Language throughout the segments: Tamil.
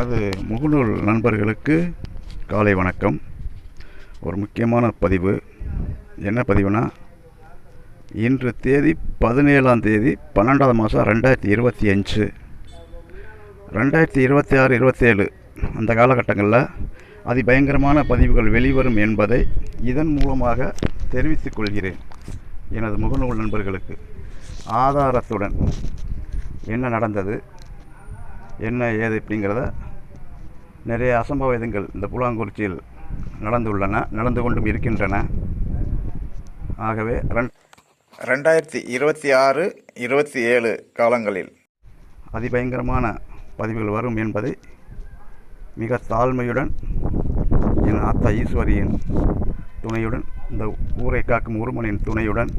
எனது முகநூல் நண்பர்களுக்கு காலை வணக்கம். ஒரு முக்கியமான பதிவு. என்ன பதிவுனா இன்று தேதி பதினேழாம் தேதி பன்னெண்டாவது மாதம் ரெண்டாயிரத்தி இருபத்தி அஞ்சு. ரெண்டாயிரத்தி இருபத்தி ஆறு இருபத்தேழு அந்த காலகட்டங்களில் அதிபயங்கரமான பதிவுகள் வெளிவரும் என்பதை இதன் மூலமாக தெரிவித்துக் கொள்கிறேன். எனது முகநூல் நண்பர்களுக்கு ஆதாரத்துடன் என்ன நடந்தது என்ன ஏது இப்படிங்கிறத நிறைய அசம்பாவிதங்கள் இந்த புலாங்குறிச்சியில் நடந்துள்ளன நடந்து கொண்டும் இருக்கின்றன. ஆகவே ரெண் ரெண்டாயிரத்தி இருபத்தி ஆறு இருபத்தி ஏழு காலங்களில் அதிபயங்கரமான பதிவுகள் வரும் என்பதை மிக தாழ்மையுடன் என் ஆத்தா ஈஸ்வரியின் துணையுடன் இந்த ஊரை காக்கும் உருமனின் துணையுடன்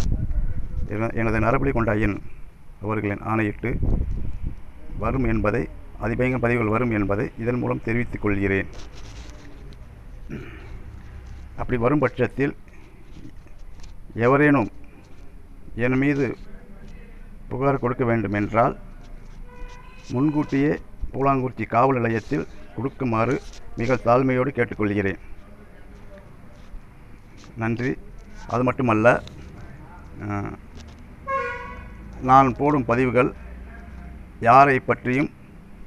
என- எனது நரபலி கொண்ட ஐயன் அவர்களின் ஆணையிட்டு வரும் என்பதை அதிபயங்க பதிவுகள் வரும் என்பதை இதன் மூலம் தெரிவித்துக் கொள்கிறேன். அப்படி வரும் பட்சத்தில் எவரேனும் என் மீது புகார் கொடுக்க வேண்டும் என்றால் முன்கூட்டியே பூலாங்குறிச்சி காவல் நிலையத்தில் கொடுக்குமாறு மிக தாழ்மையோடு கேட்டுக்கொள்கிறேன். நன்றி. அது மட்டுமல்ல நான் போடும் பதிவுகள் யாரை பற்றியும்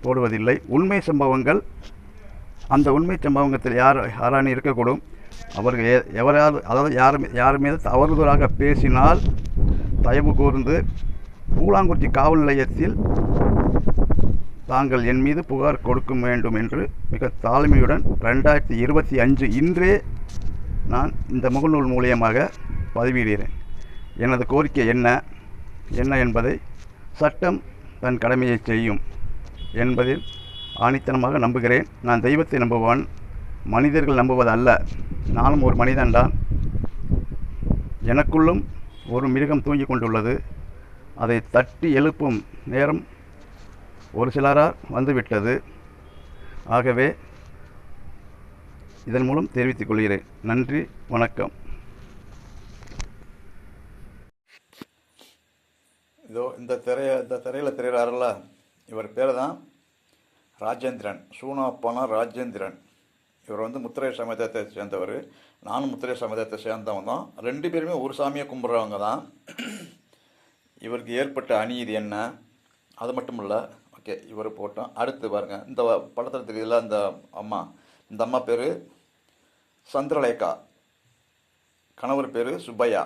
போடுவதில்லை. உண்மை சம்பவங்கள் அந்த உண்மை சம்பவத்தில் யார் யாரான இருக்கக்கூடும். அவர்கள் எ- எவராவது அதாவது யார் யார் மீது தவறுதலாக பேசினால் தயவு கூர்ந்து பூலாங்குறிச்சி காவல் நிலையத்தில் தாங்கள் என் மீது புகார் கொடுக்க வேண்டும் என்று மிக தாழ்மையுடன் ரெண்டாயிரத்தி இருபத்தி அஞ்சு இன்றே நான் இந்த முகநூல் மூலியமாக பதிவிடுகிறேன். எனது கோரிக்கை என்ன? என்ன என்பதை சட்டம் தன் கடமையை செய்யும். என்பதில் ஆணித்தனமாக நம்புகிறேன். நான் தெய்வத்தை நம்புவான். மனிதர்கள் நம்புவதல்ல. நானும் ஒரு மனிதன்தான் எனக்குள்ளும் ஒரு மிருகம் தூங்கிக் கொண்டுள்ளது. அதை தட்டி எழுப்பும் நேரம் ஒரு சிலராக வந்துவிட்டது. ஆகவே இதன் மூலம் தெரிவித்துக் கொள்கிறேன். நன்றி. வணக்கம். இதோ இந்த திரைய இந்த திரையில் திரையிறாருல இவர் பேர் தான் ராஜேந்திரன் சூனாப்பானா ராஜேந்திரன். இவர் வந்து முத்திரை சமயத்தை சேர்ந்தவர். நானும் முத்திரை சமயத்தை சேர்ந்தவன் தான். ரெண்டு பேருமே ஒரு சாமியை கும்பிட்றவங்க தான். இவருக்கு ஏற்பட்ட அநீதி என்ன? அது மட்டும் இல்லை. ஓகே இவர் போட்டோம். அடுத்து பாருங்கள் இந்த படத்தில் தெரியல இந்த அம்மா. இந்த அம்மா பேர் சந்திரலேகா. கணவர் பேர் சுப்பையா.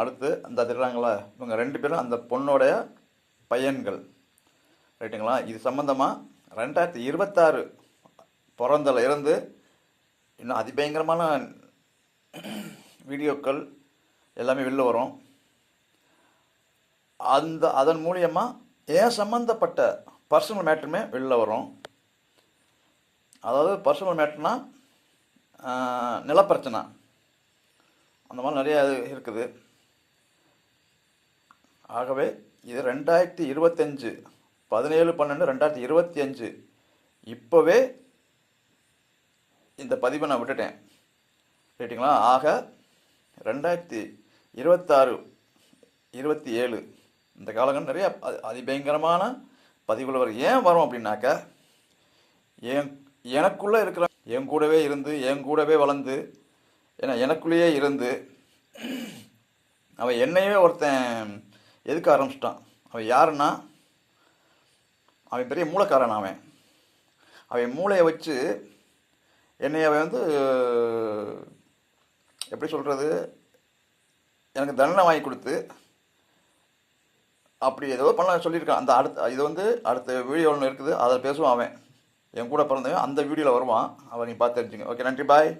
அடுத்து அந்த திருறாங்களா இவங்க ரெண்டு பேரும் அந்த பொண்ணோடைய பையன்கள். ரைட்டுங்களா? இது சம்மந்தமாக ரெண்டாயிரத்தி இருபத்தாறு பிறந்தல இருந்து இன்னும் அதிபயங்கரமான வீடியோக்கள் எல்லாமே வெளில வரும். அந்த அதன் மூலியமாக ஏன் சம்மந்தப்பட்ட பர்சனல் மேட்டருமே வெளில வரும். அதாவது பர்சனல் மேட்டர்னா நிலப்பிரச்சனை. அந்த மாதிரி நிறையா இது இருக்குது. ஆகவே இது ரெண்டாயிரத்தி இருபத்தஞ்சு பதினேழு பன்னெண்டு ரெண்டாயிரத்தி இருபத்தி அஞ்சு. இப்போவே இந்த பதிவை நான் விட்டுட்டேன். ரைட்டுங்களா ஆக ரெண்டாயிரத்தி இருபத்தாறு இருபத்தி ஏழு இந்த காலகட்டம் நிறைய அதிபயங்கரமான பதிவுகள் வரும். ஏன் வரும் அப்படின்னாக்க என் எனக்குள்ளே இருக்கிற என் கூடவே இருந்து என் கூடவே வளர்ந்து ஏன்னா எனக்குள்ளேயே இருந்து அவன் என்னையே ஒருத்தன் எதுக்க ஆரம்பிச்சிட்டான்? அவன் யாருன்னா அவன் பெரிய மூளைக்காரன் அவன். அவன் மூளையை வச்சு என்னை அவன் வந்து எப்படி சொல்கிறது எனக்கு தண்டனை வாங்கி கொடுத்து அப்படி ஏதோ பண்ண சொல்லியிருக்கான். அந்த அடுத்த இது வந்து அடுத்த வீடியோ ஒன்று இருக்குது அதில் பேசுவான் அவன். என் கூட பிறந்தவன் அந்த வீடியோவில் வருவான். அவன் நீ பார்த்து தெரிஞ்சுங்க ஓகே நன்றி பாய்